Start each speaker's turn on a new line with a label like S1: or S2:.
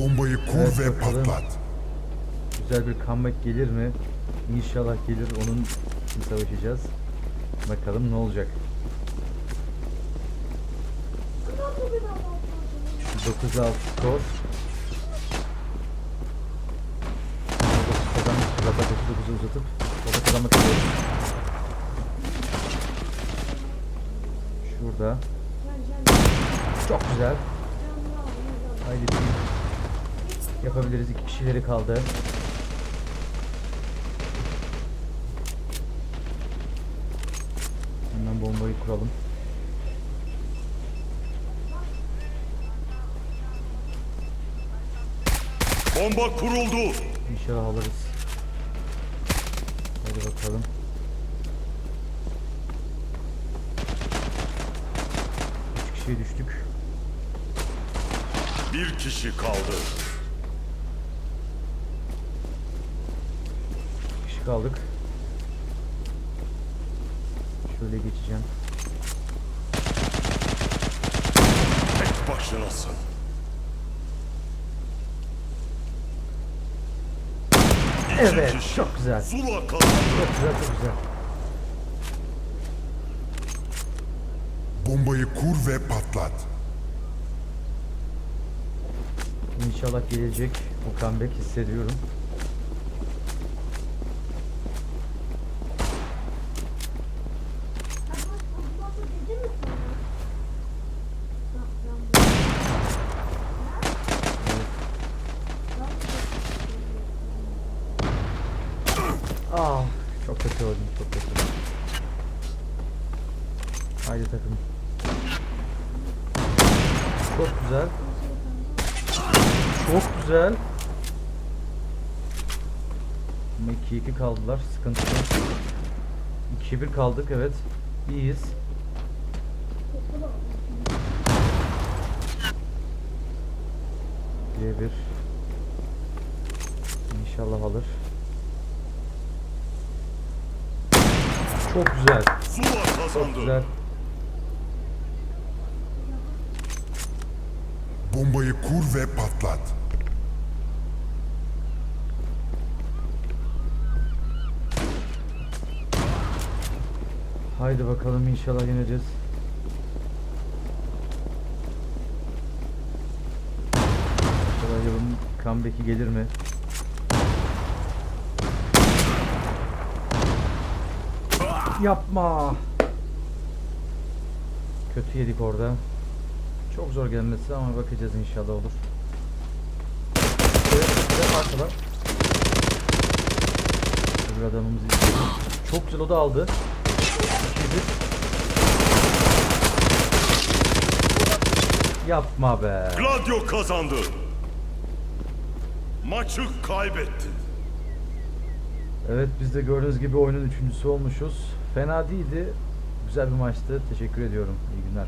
S1: Bombayı kur
S2: Evet,
S1: ve
S2: bakalım.
S1: patlat.
S2: Güzel bir comeback gelir mi? İnşallah gelir. Onun için savaşacağız. Bakalım ne olacak. 9-6 skor. Kazanmış. Rabat 39'u uzatıp Rabat kazanmak istiyoruz. Şurada. Çok güzel. Haydi bir yapabiliriz. İki kişileri kaldı. Hemen bombayı kuralım.
S3: Bomba kuruldu.
S2: İnşallah alırız. Hadi bakalım. Üç kişiye düştük.
S3: Bir kişi kaldı.
S2: Kişi kaldık. Şöyle geçeceğim.
S3: Tek başınasın.
S2: Evet, çok güzel. Çok güzel, çok güzel.
S1: Bombayı kur ve patlat.
S2: İnşallah gelecek. O comeback hissediyorum. Ah, çok kötü oldum, çok kötü. Haydi takım. Çok güzel. Çok güzel. Ama 2-2 kaldılar. Sıkıntı yok. 2-1 kaldık evet. İyiyiz. Bir bir. İnşallah alır. Çok güzel. Çok güzel.
S1: Bombayı kur ve patlat.
S2: Haydi bakalım inşallah yeneceğiz. İnşallah yılın comeback'i gelir mi? Yapma. Kötü yedik orada. Çok zor gelmesi ama bakacağız inşallah olur. Parçalar. Öbür adamımızı izleyelim. Çok güzel o da aldı. 2-1. Yapma be.
S3: Gladio kazandı. Maçı kaybettin.
S2: Evet biz de gördüğünüz gibi oyunun üçüncüsü olmuşuz. Fena değildi. Güzel bir maçtı. Teşekkür ediyorum. İyi günler.